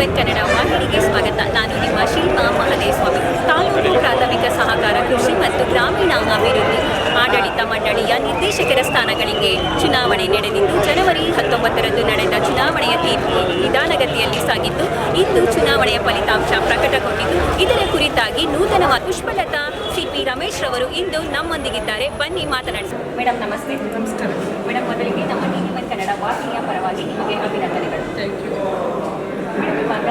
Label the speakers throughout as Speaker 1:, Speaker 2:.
Speaker 1: One Kannada ವಾಹಿನಿಗೆ ಸ್ವಾಗತ. ನಾನು ನಿಮ್ಮ ಶಿಲ್ಪಾ ಮಹದೇಸ್ವಾಮಿ. ತಾಲೂಕು ಪ್ರಾಥಮಿಕ ಸಹಕಾರ ಕೃಷಿ ಮತ್ತು ಗ್ರಾಮೀಣಾಭಿವೃದ್ಧಿ ಆಡಳಿತ ಮಂಡಳಿಯ ನಿರ್ದೇಶಕರ ಸ್ಥಾನಗಳಿಗೆ ಚುನಾವಣೆ ನಡೆದಿದ್ದು ಜನವರಿ ಹತ್ತೊಂಬತ್ತರಂದು ನಡೆದ ಚುನಾವಣೆಯ ತೀರ್ಪು ನಿಧಾನಗತಿಯಲ್ಲಿ ಸಾಗಿದ್ದು ಇಂದು ಚುನಾವಣೆಯ ಫಲಿತಾಂಶ ಪ್ರಕಟಗೊಂಡಿದ್ದು ಇದರ ಕುರಿತಾಗಿ ನೂತನವಾದ ಪುಷ್ಪಲತಾ ಸಿಪಿ ರಮೇಶ್ ರವರು ಇಂದು ನಮ್ಮೊಂದಿಗಿದ್ದಾರೆ. ಬನ್ನಿ ಮಾತನಾಡಿಸಿ ಮೇಡಮ್ ನಮಸ್ತೆ.
Speaker 2: ನಮಸ್ಕಾರ.
Speaker 1: ಮೇಡಮ್ ಮೊದಲಿಗೆ ನಮ್ಮ ಕನ್ನಡ ವಾಹಿನಿಯ ಪರವಾಗಿ ನಿಮಗೆ ಅಭಿನಂದನೆಗಳು.
Speaker 2: Thank you.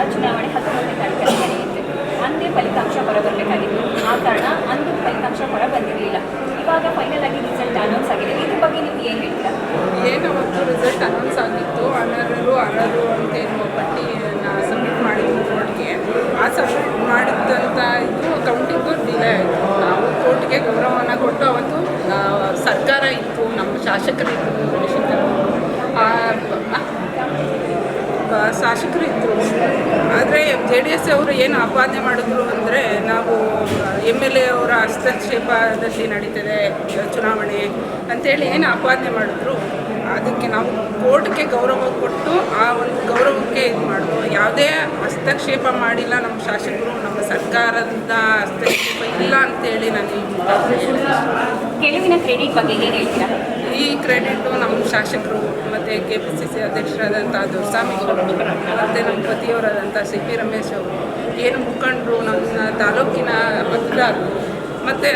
Speaker 1: ಮೇಡಮ್ ಇವಾಗ ಚುನಾವಣೆ ಹತ್ತೊಂಬತ್ತನೇ ತಾರೀಕಲ್ಲಿ ನಡೆಯುತ್ತೆ ಅಂದೇ ಫಲಿತಾಂಶ ಹೊರಬರಬೇಕಾಗಿತ್ತು ಆ ಕಾರಣ ಅಂದು ಫಲಿತಾಂಶ ಹೊರ ಬಂದಿರಲಿಲ್ಲ ಇವಾಗ ಫೈನಲ್ ಆಗಿ ರಿಸಲ್ಟ್ ಅನೌನ್ಸ್ ಆಗಿದೆ ಇದ್ರ ಬಗ್ಗೆ ನೀವು ಏನು ಹೇಳ್ತೀರಾ
Speaker 2: ಏನು ಅವತ್ತು ರಿಸಲ್ಟ್ ಅನೌನ್ಸ್ ಆಗಿತ್ತು ಅನರ್ಹರು ಅರ್ಹರು ಅಂತ ಏನು ಪಟ್ಟಿಯನ್ನು ಸಬ್ಮಿಟ್ ಮಾಡಿದ್ರು ಕೋರ್ಟ್ಗೆ ಆ ಸಬ್ಮಿಟ್ ಮಾಡಿದಂಥ ಇದು ಕೌಂಟಿಂಗು ಡಿಲೇ ಆಯಿತು ನಾವು ಕೋರ್ಟ್ಗೆ ಗೌರವವನ್ನು ಕೊಟ್ಟು ಅವತ್ತು ಆ, ಸರ್ಕಾರ ಇತ್ತು ನಮ್ಮ ಶಾಸಕರಿತ್ತು ರವಿಶಂಕರ್ ಅವರು. ಆ, ಆ, ಬ- ಶಾಸಕರು ಇದ್ದರು ಆದರೆ ಜೆ ಡಿ ಎಸ್ ಅವರು ಏನು ಆಪಾದನೆ ಮಾಡಿದ್ರು ಅಂದರೆ ನಾವು ಎಂ ಎಲ್ ಎ ಅವರ ಹಸ್ತಕ್ಷೇಪದಲ್ಲಿ ನಡೀತದೆ ಚುನಾವಣೆ ಅಂತೇಳಿ ಏನು ಆಪಾದನೆ ಮಾಡಿದ್ರು. ಅದಕ್ಕೆ ನಾವು ಕೋರ್ಟ್ಗೆ ಗೌರವ ಕೊಟ್ಟು ಆ ಒಂದು ಗೌರವಕ್ಕೆ ಇದು ಮಾಡೋದು ಯಾವುದೇ ಹಸ್ತಕ್ಷೇಪ ಮಾಡಿಲ್ಲ ನಮ್ಮ ಶಾಸಕರು ನಮ್ಮ ಸರ್ಕಾರದ ಹಸ್ತಕ್ಷೇಪ ಇಲ್ಲ ಅಂತೇಳಿ ನಾನು.
Speaker 1: ಗೆಲುವಿನ ಕ್ರೆಡಿಟ್ ಬಗ್ಗೆ ಏನು ಹೇಳ್ತೀರಾ
Speaker 2: ಈ ಕ್ರೆಡಿಟು ನಮ್ಮ ಶಾಸಕರು ಮತ್ತು ಕೆ ಪಿ ಸಿ ಸಿ ಅಧ್ಯಕ್ಷರಾದಂಥ ದೊರಸ್ವಾಮಿ ಅವರು ಮತ್ತು ನಮ್ಮ ಪತಿಯವರಾದಂಥ ಸಿ ಪಿ ರಮೇಶ್ ಅವರು ಏನು ಮುಖಂಡರು ನಮ್ಮ ತಾಲೂಕಿನ ಮತದಾರರು ಮತ್ತು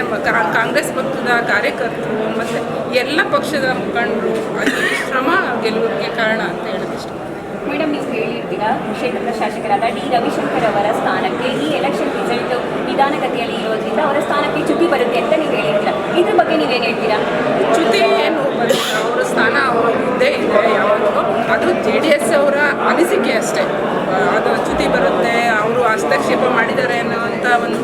Speaker 2: ಕಾಂಗ್ರೆಸ್ ಪಕ್ಷದ ಕಾರ್ಯಕರ್ತರು, ಮತ್ತು ಎಲ್ಲ ಪಕ್ಷದ ಮುಖಂಡರು ಶ್ರಮ ಗೆಲುವಿಗೆ ಕಾರಣ ಅಂತ ಹೇಳೋದು ಇಷ್ಟ
Speaker 1: ಮೇಡಮ್, ನೀವು ಹೇಳಿರ್ತೀರಾ ಕ್ಷೇತ್ರದ ಶಾಸಕರಾದ ಡಿ. ರವಿಶಂಕರ್ ಅವರ ಸ್ಥಾನಕ್ಕೆ ಈ ಎಲೆಕ್ಷನ್ ರಿಸಲ್ಟ್ ನಿಧಾನಗತಿಯಲ್ಲಿ ಇರೋದ್ರಿಂದ ಅವರ ಸ್ಥಾನಕ್ಕೆ ಚ್ಯುತಿ ಬರುತ್ತೆ ಅಂತ ನೀವು ಹೇಳಿರ್ತೀರಾ ಇದ್ರ ಬಗ್ಗೆ ನೀವೇನು ಹೇಳ್ತೀರಾ
Speaker 2: ಚ್ಯುತಿ ಏನು ಬರುತ್ತೆ ಅವರ ಸ್ಥಾನ ಅವರು ಇದ್ದೇ ಇದೆ ಯಾವಾಗಲೂ ಅದು ಜೆ ಡಿ ಎಸ್ ಅವರ ಅನಿಸಿಕೆ ಅಷ್ಟೇ ಆ, ಅದು ಚ್ಯುತಿ ಬರುತ್ತೆ ಅವರು ಹಸ್ತಕ್ಷೇಪ ಮಾಡಿದ್ದಾರೆ ಅನ್ನೋವಂಥ ಒಂದು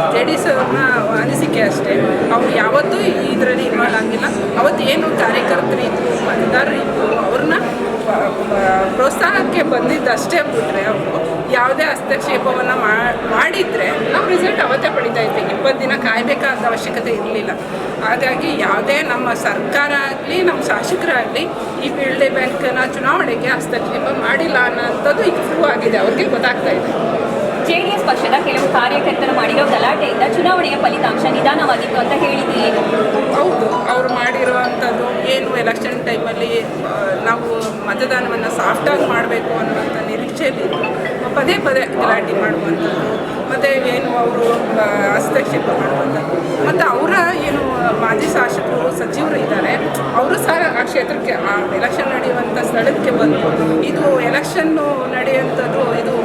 Speaker 2: ಕಾರಣ ಜೆ ಡಿ ಎಸ್ ಅವ್ರನ್ನ ಅನಿಸಿಕೆ ಅಷ್ಟೇ. ಅವ್ರು ಯಾವತ್ತೂ ಇದರಲ್ಲಿ ಇನ್ವಾಲ್ವ್ ಆಗಿಲ್ಲ. ಅವತ್ತು ಏನು ಕಾರ್ಯಕರ್ತರು ಇದ್ರು ಅವ್ರನ್ನ ಪ್ರೋತ್ಸಾಹಕ್ಕೆ ಬಂದಿದ್ದಷ್ಟೇ ಬಿಟ್ಟರೆ ಅವರು, ಯಾವುದೇ ಹಸ್ತಕ್ಷೇಪವನ್ನು ಮಾಡಿದರೆ ನಾವು ರಿಸಲ್ಟ್ ಅವತ್ತೇ ಪಡಿತಾ ಇದ್ವಿ ಇಪ್ಪತ್ತು ದಿನ ಕಾಯಬೇಕಾದ ಅವಶ್ಯಕತೆ ಇರಲಿಲ್ಲ. ಹಾಗಾಗಿ ಯಾವುದೇ ನಮ್ಮ ಸರ್ಕಾರ ಆಗಲಿ, ನಮ್ಮ ಶಾಸಕರಾಗಲಿ, ಈ ಪಿಳ್ಳೆ ಬ್ಯಾಂಕ್ನ ಚುನಾವಣೆಗೆ ಹಸ್ತಕ್ಷೇಪ ಮಾಡಿಲ್ಲ ಅನ್ನೋಂಥದ್ದು ಈಗ ಪ್ರೂವ್ ಆಗಿದೆ ಅವ್ರಿಗೆ ಗೊತ್ತಾಗ್ತಾ ಇದೆ.
Speaker 1: ಜೆಡಿಎಸ್ ಪಕ್ಷದ ಕೆಲವು ಕಾರ್ಯಕರ್ತರು ಮಾಡಿರೋ ಗಲಾಟೆಯಿಂದ ಚುನಾವಣೆಯ ಫಲಿತಾಂಶ ನಿಧಾನವಾಗಿತ್ತು ಅಂತ ಹೇಳಿದ್ದು ಏನು
Speaker 2: ಹೌದು, ಅವರು ಮಾಡಿರುವಂಥದ್ದು ಏನು ಎಲೆಕ್ಷನ್ ಟೈಮಲ್ಲಿ ನಾವು ಮತದಾನವನ್ನು ಸಾಫ್ಟಾಗಿ ಮಾಡಬೇಕು ಅನ್ನುವಂಥ ನಿರೀಕ್ಷೆಯಲ್ಲಿ ಪದೇ ಪದೇ ಗಲಾಟೆ ಮಾಡುವಂಥದ್ದು, ಮತ್ತು ಏನು ಅವರು ಹಸ್ತಕ್ಷೇಪ ಮಾಡುವಂಥದ್ದು. ಮತ್ತು ಅವರ ಏನು, ಮಾಜಿ ಶಾಸಕರು, ಸಚಿವರು ಇದ್ದಾರೆ, ಅವರು ಸಹ ಆ ಕ್ಷೇತ್ರಕ್ಕೆ, ಆ ಎಲೆಕ್ಷನ್ ನಡೆಯುವಂಥ ಸ್ಥಳಕ್ಕೆ ಬಂದು ಇದು ಎಲೆಕ್ಷನ್ನು ನಡೆಯುವಂಥದ್ದು ಇದು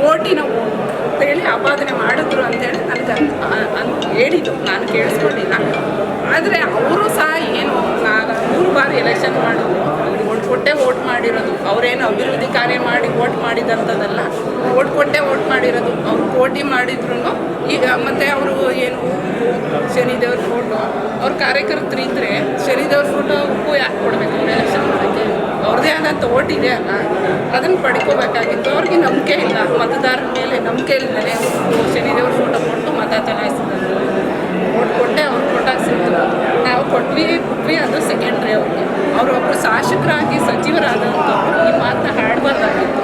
Speaker 2: ನೋಟಿನ ಓಟು ಅಂತೇಳಿ ಆಪಾದನೆ ಮಾಡಿದ್ರು ಅಂತೇಳಿ ನನಗೆ ಅನ್ ಅನ್ ಹೇಳಿದ್ದು ನಾನು ಕೇಳಿಸ್ಕೊಂಡಿಲ್ಲ. ಆದರೆ ಅವರು ಸಹ ಏನು, ನಾನು ಮೂರು ಬಾರಿ ಎಲೆಕ್ಷನ್ ಮಾಡಿದ್ರು ಓಟ್ ಕೊಟ್ಟೆ ಓಟ್ ಮಾಡಿರೋದು, ಅವರೇನು ಅಭಿವೃದ್ಧಿ ಕಾರ್ಯ ಮಾಡಿ ಓಟ್ ಮಾಡಿದಂಥದ್ದಲ್ಲ ಓಟ್ ಕೊಟ್ಟೆ ಓಟ್ ಮಾಡಿರೋದು, ಅವರು ಕೋಟಿ ಮಾಡಿದ್ರು ಈಗ ಮತ್ತು ಅವರು ಏನು, ಶನಿದೇವ್ರ ಫೋಟೋ ಅವ್ರ ಕಾರ್ಯಕರ್ತರು ಇದ್ದರೆ ಶನಿದೇವ್ರ ಫೋಟೋ ಉಪ್ಪು ಯಾಕೆ ಕೊಡಬೇಕು? ಎಲೆಕ್ಷನ್ ಮಾಡೋಕ್ಕೆ. ಅವ್ರದ್ದೇ ಆದಂಥ ಓಟ್ ಇದೆ ಅಲ್ಲ, ಅದನ್ನು ಪಡ್ಕೋಬೇಕಾಗಿತ್ತು. ಅವ್ರಿಗೆ ನಂಬಿಕೆ ಇಲ್ಲ. ಮತದಾರರ ಮೇಲೆ ನಂಬಿಕೆ ಇಲ್ಲದೇ ಶನಿದೇವ್ರ ಫೋಟೋ ಕೊಟ್ಟು ಮತ ಚಲಾಯಿಸಿದ್ರು. ಕೊಟ್ಟೆ ಅವ್ರು ಕೊಟ್ಟಾಕ್ಸಿದ್ರು ನಾವು ಕೊಟ್ವಿ ಬಿಟ್ವಿ ಅದು ಸೆಕೆಂಡ್ರಿ ಅವ್ರಿಗೆ. ಅವರೊಬ್ಬರು ಶಾಸಕರಾಗಿ ಸಚಿವರಾದಂಥವ್ರು ಈ ಮಾತನ್ನ ಹಾಡಬಾರ್ದಾಗಿತ್ತು.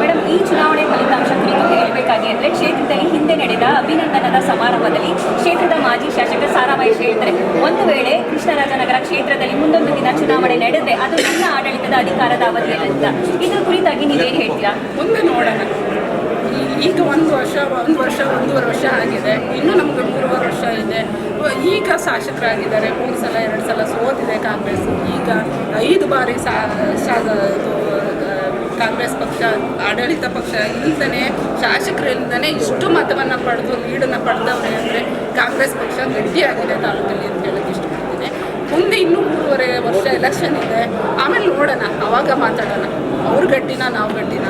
Speaker 1: ಮೇಡಮ್ ಈ ಚುನಾವಣೆ ಫಲಿತಾಂಶ ಕುರಿತು ಹೇಳಬೇಕಾಗಿ ಅಂದರೆ ಕ್ಷೇತ್ರದಲ್ಲಿ ಹಿಂದೆ ನಡೆದ ಅಭಿನಂದನದ ಸಮಾರಂಭದಲ್ಲಿ ಕ್ಷೇತ್ರದ ಮಾಜಿ ಶಾಸಕ ಸಾರಾ ಮಹೇಶ್ ಹೇಳ್ತಾರೆ ಒಂದು ವೇಳೆ ಕೃಷ್ಣರಾಜನಗರ ಕ್ಷೇತ್ರದಲ್ಲಿ ಮುಂದೊಂದು ದಿನ ಚುನಾವಣೆ ನಡೆದರೆ ಅದು ನನ್ನ ಆಡಳಿತದ ಅಧಿಕಾರದ ಅವಧಿಯಲ್ಲಿ ಅಂತ ಇದ್ರ ಕುರಿತಾಗಿ ನೀವೇನು ಹೇಳ್ತೀರಾ?
Speaker 2: ಮುಂದೆ ನೋಡೋಣ. ಈಗ ಒಂದು ವರ್ಷ ಒಂದು ವರ್ಷ, ಒಂದೂವರೆ ವರ್ಷ ಆಗಿದೆ. ಇನ್ನೂ ನಮಗೆ ಮೂರುವರೆ ವರ್ಷ ಇದೆ. ಈಗ ಶಾಸಕರಾಗಿದ್ದಾರೆ. ಮೂರು ಸಲ, ಎರಡು ಸಲ ಸೋತಿದೆ ಕಾಂಗ್ರೆಸ್. ಈಗ ಐದು ಬಾರಿ ಸಾ ಕಾಂಗ್ರೆಸ್ ಪಕ್ಷ, ಆಡಳಿತ ಪಕ್ಷ ಇಲ್ದನೇ ಶಾಸಕರಿಂದನೇ ಇಷ್ಟು ಮತವನ್ನು ಪಡೆದು, ಲೀಡನ್ನು ಪಡೆದವ್ರೆ ಅಂದರೆ ಕಾಂಗ್ರೆಸ್ ಪಕ್ಷ ಗಟ್ಟಿಯಾಗಿದೆ ತಾಲೂಕಲ್ಲಿ ಅಂತ ಹೇಳಕ್ಕೆ ಇಷ್ಟಪಡ್ತೀನಿ. ಮುಂದೆ ಇನ್ನೂ ಮೂರುವರೆ ವರ್ಷ ಎಲೆಕ್ಷನ್ ಇದೆ. ಆಮೇಲೆ ನೋಡೋಣ, ಅವಾಗ ಮಾತಾಡೋಣ. ಅವ್ರ ಗಟ್ಟಿನ, ನಾವು ಗಟ್ಟಿನ.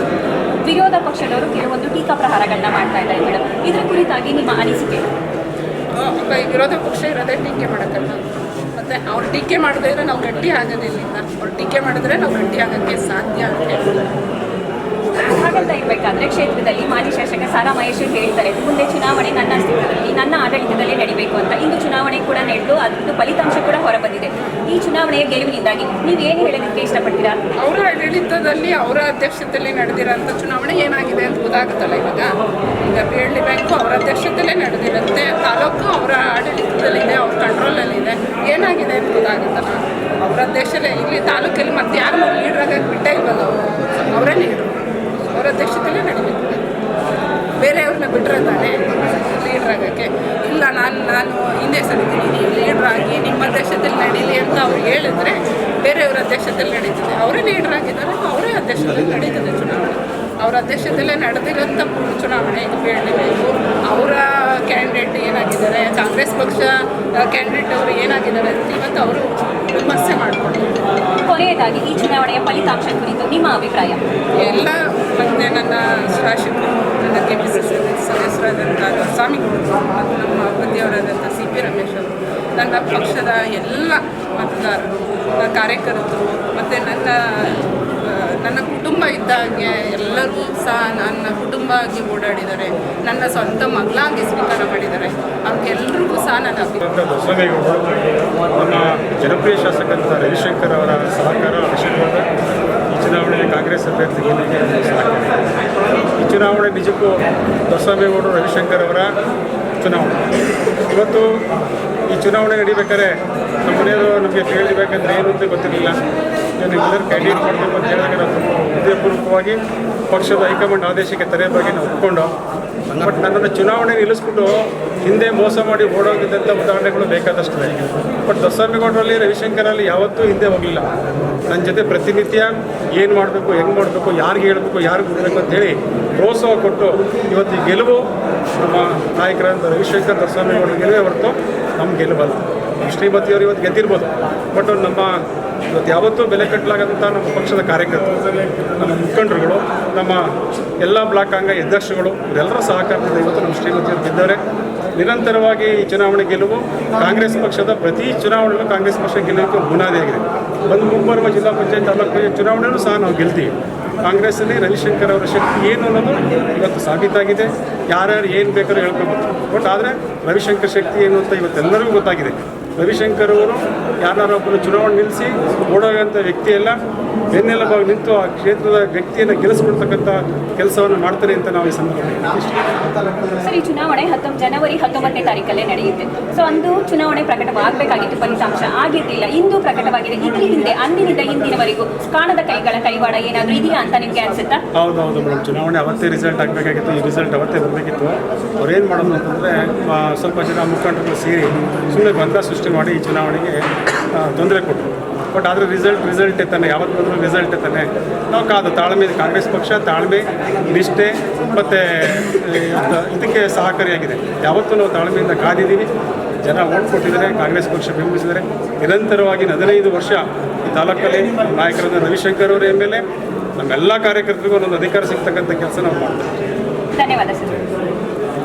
Speaker 1: ವಿರೋಧ ಪಕ್ಷದವರು ಕೆಲವೊಂದು ಟೀಕಾ ಪ್ರಹಾರಗಳನ್ನ ಮಾಡ್ತಾ ಇದ್ದಾರೆ ಮೇಡಮ್ ಇದರ ಕುರಿತಾಗಿ ನಿಮ್ಮ ಅನಿಸಿಕೆ?
Speaker 2: ವಿರೋಧ ಪಕ್ಷ ಇರೋದೇ ಟೀಕೆ ಮಾಡೋಕ್ಕಲ್ಲ. ಮತ್ತು ಅವ್ರು ಟೀಕೆ ಮಾಡದೇ ಇದ್ರೆ ನಾವು ಗಟ್ಟಿ ಆಗೋದಿಲ್ಲ ಅವ್ರು ಟೀಕೆ ಮಾಡಿದ್ರೆ ನಾವು ಗಟ್ಟಿ ಆಗೋಕ್ಕೆ ಸಾಧ್ಯ ಅಂತ ಹೇಳ್ತಾರೆ.
Speaker 1: ಹಾಗಂತ ಇರಬೇಕಾದ್ರೆ ಕ್ಷೇತ್ರದಲ್ಲಿ ಮಾಜಿ ಶಾಸಕ ಸಾರಾ ಮಹೇಶ್ ಹೇಳ್ತಾರೆ ಮುಂದೆ ಚುನಾವಣೆ ನನ್ನ ಅಸ್ತಿತ್ವದಲ್ಲಿ, ನನ್ನ ಆಡಳಿತದಲ್ಲಿ ನಡಿಬೇಕು ಅಂತ ಇಂದು ಚುನಾವಣೆ ಕೂಡ ನಡೆದು ಅದ್ರದ್ದು ಫಲಿತಾಂಶ ಕೂಡ ಹೊರಬಂದಿದೆ. ಈ ಚುನಾವಣೆಯ ಗೆಲುವಿನಿಂದಾಗಿ ನೀವು ಏನು ಹೇಳೋದಕ್ಕೆ ಇಷ್ಟಪಡ್ತೀರಾ?
Speaker 2: ಅವರ ಆಡಳಿತದಲ್ಲಿ ಅವರ ಅಧ್ಯಕ್ಷತೆಯಲ್ಲಿ ನಡೆದಿರೋಂಥ ಚುನಾವಣೆ ಏನಾಗಿದೆ ಅಂತ ಗೊತ್ತಾಗುತ್ತಲ್ಲ ಇವಾಗ? ಈಗ ಬೇಳ್ಳಿ ಬ್ಯಾಂಕು ಅವರ ಅಧ್ಯಕ್ಷತೆಯಲ್ಲೇ ನಡೆದಿರುತ್ತೆ. ತಾಲೂಕು ಅವರ ಆಡಳಿತದಲ್ಲಿದೆ, ಅವ್ರ ಕಂಟ್ರೋಲಲ್ಲಿದೆ ಏನಾಗಿದೆ ಅಂತ ಗೊತ್ತಾಗುತ್ತಲ್ಲ? ಅವರ ಅಧ್ಯಕ್ಷರೇ ಇಲ್ಲಿ ತಾಲೂಕಲ್ಲಿ ಮತ್ತೆ ಯಾರು ಲೀಡ್ರಾಗಿ ಬಿಟ್ಟೇ ಇಲ್ವಲ್ಲ ಅವರು ಅವರೇ ಲೀಡ್ರು ಅವರ ಅಧ್ಯಕ್ಷತೆಯಲ್ಲೇ ನಡೀಬೇಕು ಬೇರೆಯವ್ರನ್ನ ಬಿಟ್ಟರೆ ತಾನೇ ಲೀಡ್ರ್ ಆಗೋಕ್ಕೆ ಇಲ್ಲ ನಾನು ನಾನು ಹಿಂದೆ ಸರಿತೀನಿ ನೀವು ಲೀಡ್ರ್ ಆಗಿ ನಿಮ್ಮ ಅಧ್ಯಕ್ಷತೆಯಲ್ಲಿ ನಡೀಲಿ ಅಂತ ಅವ್ರು ಹೇಳಿದ್ರೆ ಬೇರೆಯವ್ರ ಅಧ್ಯಕ್ಷತೆಯಲ್ಲಿ ನಡೀತದೆ. ಅವರೇ ಲೀಡರ್ ಆಗಿದ್ದಾರೆ ಅವರೇ ಅಧ್ಯಕ್ಷತೆಯಲ್ಲಿ ನಡೀತದೆ ಚುನಾವಣೆ. ಅವರ ಅಧ್ಯಕ್ಷತೆಯಲ್ಲೇ ನಡೆದಿರೋಂಥ ಚುನಾವಣೆ ಇದು ಹೇಳಬೇಕು ಅವರ ಕ್ಯಾಂಡಿಡೇಟ್ ಏನಾಗಿದ್ದಾರೆ ಕಾಂಗ್ರೆಸ್ ಪಕ್ಷ ಕ್ಯಾಂಡಿಡೇಟ್ ಅವರು ಏನಾಗಿದ್ದಾರೆ ಅಂತ ಇವತ್ತು ಅವರು ವಿಮರ್ಶೆ ಮಾಡಿಕೊಂಡು
Speaker 1: ಕೊನೆಯದಾಗಿ ಈ ಚುನಾವಣೆಯ ಫಲಿತಾಂಶ ಕುರಿತು ನಿಮ್ಮ ಅಭಿಪ್ರಾಯ?
Speaker 2: ಎಲ್ಲ ಮತ್ತು ನನ್ನ ಶಾಸಕರು ನನ್ನ ಕೆ ಪಿ ಸಿ ಸಿ ಸದಸ್ಯರಾದಂಥ ಸ್ವಾಮಿಗಳು ಮತ್ತು ನಮ್ಮ ಅಭಿವೃದ್ಧಿಯವರಾದಂಥ ಸಿ ಪಿ ರಮೇಶ್ ಅವರು ನನ್ನ ಪಕ್ಷದ ಎಲ್ಲ ಮತದಾರರು ಕಾರ್ಯಕರ್ತರು, ಮತ್ತು ನನ್ನ ನನ್ನ ಕುಟುಂಬ ಇದ್ದಾಗೆ ಎಲ್ಲರೂ ಸಹ ನನ್ನ ಕುಟುಂಬ ಆಗಿ ಓಡಾಡಿದ್ದಾರೆ. ನನ್ನ ಸ್ವಂತ ಮಗಳಾಗಿ ಸ್ವೀಕಾರ ಮಾಡಿದ್ದಾರೆ. ಅವ್ರಿಗೆಲ್ರಿಗೂ ಸಹ ನನ್ನ
Speaker 3: ನಮ್ಮ ಜನಪ್ರಿಯ ಶಾಸಕಂತ ರವಿಶಂಕರ್ ಅವರ ಸಹಕಾರ ಆಶೀರ್ವಾದ ಈ ಚುನಾವಣೆಯಲ್ಲಿ ಕಾಂಗ್ರೆಸ್ ಅಭ್ಯರ್ಥಿ ಈ ಚುನಾವಣೆ ನಿಜಕ್ಕೂ ದಸಾಮೇಗೌಡರು ರವಿಶಂಕರ್ ಅವರ ಚುನಾವಣೆ. ಇವತ್ತು ಈ ಚುನಾವಣೆ ನಡಿಬೇಕಾದ್ರೆ ನಮ್ಮ ಮನೆಯವರು ನಮಗೆ ಕೇಳಿಬೇಕಂದ್ರೆ ಏನು ಅಂತ ಗೊತ್ತಿರಲಿಲ್ಲ. ನಿಮ್ಮೆಲ್ಲರೂ ಕ್ಯಾಂಡಿಡೇಟ್ ಮಾಡಬೇಕು ಅಂತ ಹೇಳಿದಾಗ ನಾವು ಹೃದಯಪೂರ್ವಕವಾಗಿ ಪಕ್ಷದ ಹೈಕಮಾಂಡ್ ಆದೇಶಕ್ಕೆ ತಲೆ ಬಗ್ಗೆ ನಾವು ಒಪ್ಕೊಂಡು ಬಟ್ ನನ್ನನ್ನು ಚುನಾವಣೆ ನಿಲ್ಲಿಸ್ಬಿಟ್ಟು ಹಿಂದೆ ಮೋಸ ಮಾಡಿ ಓಡೋಗಿದ್ದಂಥ ಉದಾಹರಣೆಗಳು ಬೇಕಾದಷ್ಟಿದೆ ಬಟ್ ದೊಸ್ಸಮ್ಮೇಗೌಡರಲ್ಲಿ ರವಿಶಂಕರಲ್ಲಿ ಯಾವತ್ತೂ ಹಿಂದೆ ಹೋಗಲಿಲ್ಲ. ನನ್ನ ಜೊತೆ ಪ್ರತಿನಿತ್ಯ ಏನು ಮಾಡಬೇಕು, ಹೆಂಗೆ ಮಾಡಬೇಕು, ಯಾರಿಗೆ ಹೇಳಬೇಕು, ಯಾರಿಗೆ ಬಿಡಬೇಕು ಅಂತೇಳಿ ಪ್ರೋತ್ಸಾಹ ಕೊಟ್ಟು ಇವತ್ತು ಗೆಲುವು ನಮ್ಮ ನಾಯಕರಾದ ರವಿಶಂಕರ್ ದೊಸ್ಸಮ್ಮೇಗೌಡರ ಗೆಲುವೇ ಹೊರತು ನಮ್ಮ ಗೆಲುವಲ್ಲ. ಶ್ರೀಮತಿಯವರು ಇವತ್ತು ಗೆದ್ದಿರ್ಬೋದು. ಬಟ್ ನಮ್ಮ ಇವತ್ತು ಯಾವತ್ತೂ ಬೆಲೆ ಕಟ್ಟಲಾಗದಂಥ ನಮ್ಮ ಪಕ್ಷದ ಕಾರ್ಯಕರ್ತರು, ನಮ್ಮ ಮುಖಂಡರುಗಳು, ನಮ್ಮ ಎಲ್ಲ ಬ್ಲಾಕ್ ಅಂಗ ಅಧ್ಯಕ್ಷಗಳು ಇವರೆಲ್ಲರ ಸಹಕಾರದಿಂದ ಇವತ್ತು ನಮ್ಮ ಶ್ರೀಮತಿಯವರು ಬಿದ್ದಾರೆ ನಿರಂತರವಾಗಿ ಈ ಚುನಾವಣೆ ಗೆಲುವು ಕಾಂಗ್ರೆಸ್ ಪಕ್ಷದ ಪ್ರತಿ ಚುನಾವಣೆಯಲ್ಲೂ ಕಾಂಗ್ರೆಸ್ ಪಕ್ಷ ಗೆಲ್ಲುವಿಕೆ ಬುನಾದಿಯಾಗಿದೆ ಬಂದು ಮುಂಬರುವ ಜಿಲ್ಲಾ ಪಂಚಾಯತ್ ತಾಲೂಕು ಚುನಾವಣೆಯೂ ಸಹ ನಾವು ಗೆಲ್ತೀವಿ. ಕಾಂಗ್ರೆಸ್ಸಲ್ಲಿ ರವಿಶಂಕರ್ ಅವರ ಶಕ್ತಿ ಏನು ಅನ್ನೋದು ಇವತ್ತು ಸಾಬೀತಾಗಿದೆ. ಯಾರ್ಯಾರು ಏನು ಬೇಕಾದ್ರೂ ಹೇಳ್ಕೊಬೋದು. ಬಟ್ ಆದರೆ ರವಿಶಂಕರ್ ಶಕ್ತಿ ಏನು ಅಂತ ಇವತ್ತೆಲ್ಲರಿಗೂ ಗೊತ್ತಾಗಿದೆ. ರವಿಶಂಕರ್ ಅವರು ಯಾರನ್ನೊಬ್ಬರು ಚುನಾವಣೆ ನಿಲ್ಲಿಸಿ ಓಡೋಗಂಥ ವ್ಯಕ್ತಿಯೆಲ್ಲ ಬೆನ್ನೆಲುಬಾಗಿ ನಿಂತು ಆ ಕ್ಷೇತ್ರದ ವ್ಯಕ್ತಿಯನ್ನು ಗೆಲ್ಲಿಸ್ಕೊಡ್ತಕ್ಕಂಥ ಕೆಲಸವನ್ನು ಮಾಡ್ತಾರೆ ಅಂತ ನಾವು ಈ ಸಂದರ್ಭದಲ್ಲಿ
Speaker 1: ಸರ್ ಈ ಚುನಾವಣೆ ಹತ್ತೊಂಬತ್ತು ಜನವರಿ ಹತ್ತೊಂಬತ್ತನೇ ತಾರೀಕಲ್ಲೇ ನಡೆಯುತ್ತೆ. ಸೊ ಅಂದು ಚುನಾವಣೆ ಪ್ರಕಟವಾಗಬೇಕಾಗಿತ್ತು ಫಲಿತಾಂಶ. ಆಗಿರಲಿಲ್ಲ. ಇಂದು ಪ್ರಕಟವಾಗಿದೆ. ಇಲ್ಲಿ ಹಿಂದೆ ಅಂದಿನಿಂದ ಇಂದಿನವರೆಗೂ ಕಾಣದ ಕೈಗಳ ಕೈವಾಡ ಏನಾದರೂ ಇದೆಯಾ ಅಂತ ನಿಮಗೆ ಅನಿಸುತ್ತಾ?
Speaker 3: ಹೌದು ಹೌದು ಮೇಡಮ್ ಚುನಾವಣೆ ಅವತ್ತೇ ರಿಸಲ್ಟ್ ಆಗಬೇಕಾಗಿತ್ತು. ಈ ರಿಸಲ್ಟ್ ಅವತ್ತೇ ಬರಬೇಕಿತ್ತು ಅವ್ರೇನು ಮಾಡೋದು ಅಂತಂದರೆ ಸ್ವಲ್ಪ ಜನ ಮುಖಂಡರು ಸೇರಿ ಸುಮ್ಮನೆ ಬಂಧ ಸೃಷ್ಟಿ ಮಾಡಿ ಈ ಚುನಾವಣೆಗೆ ತೊಂದರೆ ಕೊಟ್ಟರು. ಬಟ್ ಆದರೆ ರಿಸಲ್ಟ್ ರಿಸಲ್ಟ್ ತಾನೆ ಯಾವತ್ತು ಬಂದರೂ ರಿಸಲ್ಟ್ ತಾನೆ ನಾವು ಕಾದು ತಾಳ್ಮೆ ಕಾಂಗ್ರೆಸ್ ಪಕ್ಷ, ತಾಳ್ಮೆ, ನಿಷ್ಠೆ, ಮತ್ತು ಇದಕ್ಕೆ ಸಹಕಾರಿಯಾಗಿದೆ. ಯಾವತ್ತೂ ನಾವು ತಾಳ್ಮೆಯಿಂದ ಕಾದಿದ್ದೀವಿ. ಜನ ಓಟ್ ಕೊಟ್ಟಿದ್ದಾರೆ. ಕಾಂಗ್ರೆಸ್ ಪಕ್ಷ ಬೆಂಬಲಿಸಿದ್ದಾರೆ. ನಿರಂತರವಾಗಿ ಹದಿನೈದು ವರ್ಷ ಈ ತಾಲೂಕಲ್ಲಿ ನಾಯಕರಾದ ರವಿಶಂಕರ್ ಅವರ ಮೇಲೆ ನಮ್ಮೆಲ್ಲ ಕಾರ್ಯಕರ್ತರಿಗೂ ಒಂದೊಂದು ಅಧಿಕಾರ ಸಿಗ್ತಕ್ಕಂಥ ಕೆಲಸ ನಾವು ಮಾಡ್ತೀವಿ.
Speaker 1: ಧನ್ಯವಾದ ಸರ್.